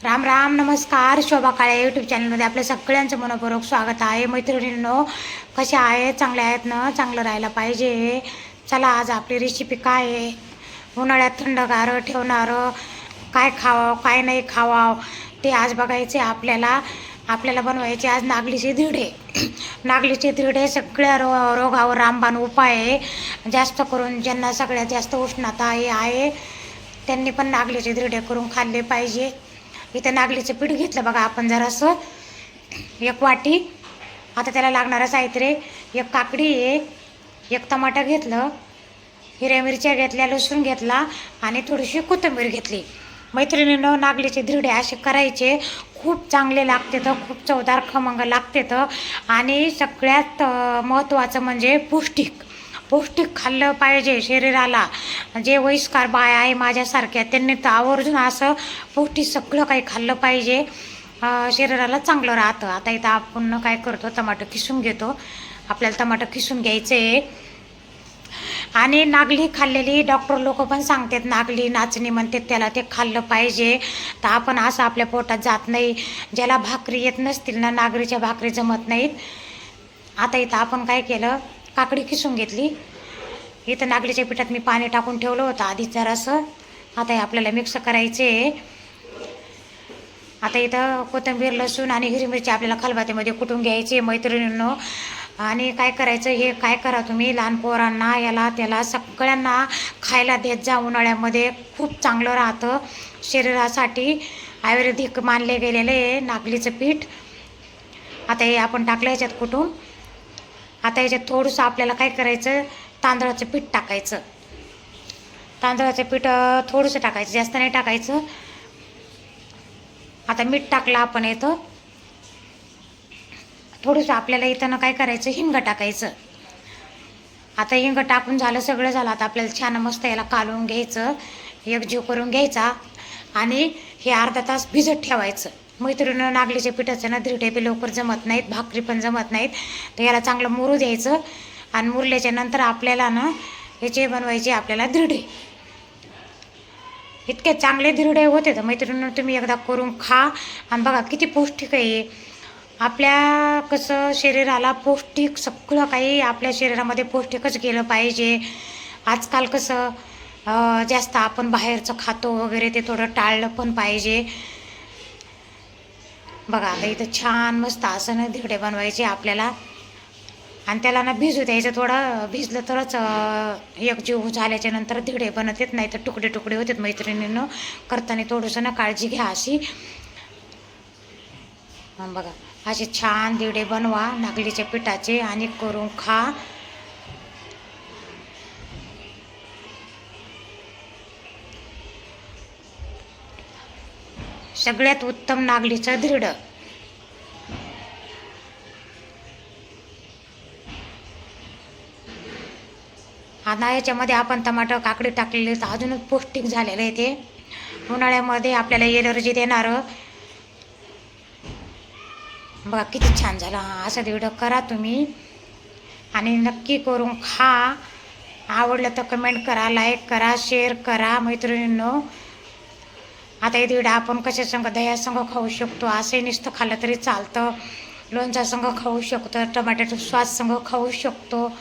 राम राम नमस्कार. शोभा काळे यूट्यूब चॅनलमध्ये आपल्या सगळ्यांचं मनपूर्वक स्वागत आहे. मैत्रिणींनो कशा आहेत? चांगल्या आहेत ना? चांगलं राहायला पाहिजे. चला आज आपली रेसिपी काय आहे? उन्हाळ्यात थंडगार ठेवणारं. काय खावं काय नाही खावावं ते आज बघायचे आपल्याला. आपल्याला बनवायचे आज नागलीचे दिडे नागलीचे दिडे सगळ्या रो रोगावर रामबाण उपाय आहे. जास्त करून ज्यांना सगळ्यात जास्त उष्णता हे आहे त्यांनी पण नागलीचे धिरडे करून खाल्ले पाहिजे. इथं नागलीचं पीठ घेतलं बघा आपण जरासं एक वाटी. आता त्याला लागणारं साहित्य एक काकडी एक एक टमाटर घेतलं. हिऱ्या मिरच्या घेतल्या लसूण घेतला आणि थोडीशी कोथिंबीर घेतली. मैत्रिणीनं नागलीचे धिरडे असे करायचे. खूप चांगले लागते तर खूप चवदार खमंग लागते तर. आणि सगळ्यात महत्त्वाचं म्हणजे पौष्टिक. पौष्टिक खाल्लं पाहिजे शरीराला. जे वयस्कार बाय आहे माझ्यासारख्या त्यांनी तर आवर्जून असं पौष्टिक सगळं काही खाल्लं पाहिजे. शरीराला चांगलं राहतं. आता इथं आपण काय करतो टमाटो किसून घेतो. आपल्याला टमाटो किसून घ्यायचं. आहे आणि नागली खाल्लेली डॉक्टर लोक पण सांगतात नागली नाचणी म्हणतात त्याला ते खाल्लं पाहिजे. तर आपण असं आपल्या पोटात जात नाही. ज्याला भाकरी येत नसतील ना नागरीच्या भाकरी जमत नाहीत. आता इथं आपण काय केलं काकडी किसून घेतली. इथं नागलीच्या पिठात मी पाणी टाकून ठेवलं होतं आधीच जरासं. आता हे आपल्याला मिक्स करायचे. आता इथं कोथिंबीर लसूण आणि हिरवी मिरची आपल्याला खलबातीमध्ये कुटून घ्यायची मैत्रिणींनो. आणि काय करायचं हे काय करा तुम्ही? लहान पोरांना याला त्याला सगळ्यांना खायला देत जा उन्हाळ्यामध्ये. खूप चांगलं राहतं शरीरासाठी. आयुर्वेदिक मानले गेलेले नागलीचं पीठ. आता हे आपण टाकलं याच्यात कुठून आता याच्यात थोडंसं आपल्याला काय करायचं? तांदळाचं पीठ टाकायचं. तांदळाचं पीठ थोडंसं टाकायचं. जास्त नाही टाकायचं. आता मीठ टाकलं आपण येतं थोडंसं आपल्याला इथं काय करायचं? हिंग टाकायचं. आता हिंग टाकून झालं सगळं झालं. आता आपल्याला छान मस्त याला कालवून घ्यायचं. एकजीव करून घ्यायचा. आणि हे अर्धा तास भिजत ठेवायचं. मैत्रिणीनं नागलीच्या पिठाचं ना धिरडे लवकर जमत नाहीत भाकरी पण जमत नाहीत. तर याला चांगलं मुरू द्यायचं आणि मुरल्याच्या नंतर आपल्याला ना याचे बनवायचे आपल्याला धिरडे इतके चांगले धिरडे होते तर मैत्रिणीनं तुम्ही एकदा करून खा. आणि बघा किती पौष्टिक आहे आपल्या कसं शरीराला पौष्टिक सगळं काही आपल्या शरीरामध्ये पौष्टिकच गेलं पाहिजे. आजकाल कसं जास्त आपण बाहेरचं खातो वगैरे ते थोडं टाळलं पण पाहिजे. बघा आता इथं छान मस्त असं ना बनवायचे आपल्याला. आणि त्याला ना भिजू द्यायचं थोडं. भिजलं तरच एक एकजीव झाल्याच्यानंतर धिडे बनत येत नाही तर तुकडे तुकडे होतात मैत्रिणीनं. करताना थोडंसं ना काळजी घ्या अशी. बघा असे छान धिडे बनवा नागलीच्या पिठाचे आणि करून खा. सगळ्यात उत्तम नागलीचं दृढ आता याच्यामध्ये आपण टमाटर काकडी टाकलेली तर अजूनच पौष्टिक झालेलं आहे ते. उन्हाळ्यामध्ये आपल्याला एलर्जी देणारं. बघा किती छान झालं. हां असं तेवढं करा तुम्ही. आणि नक्की करून खा. आवडलं तर कमेंट करा लाईक करा शेअर करा मैत्रिणींनो. आता हे दीड आपण कशा संग दह्या संग खाऊ शकतो असंही नुसतं खाल्लं तरी चालतं. लोणच्या संग खाऊ शकतो टमाट्याचा स्वाद संग खाऊ शकतो.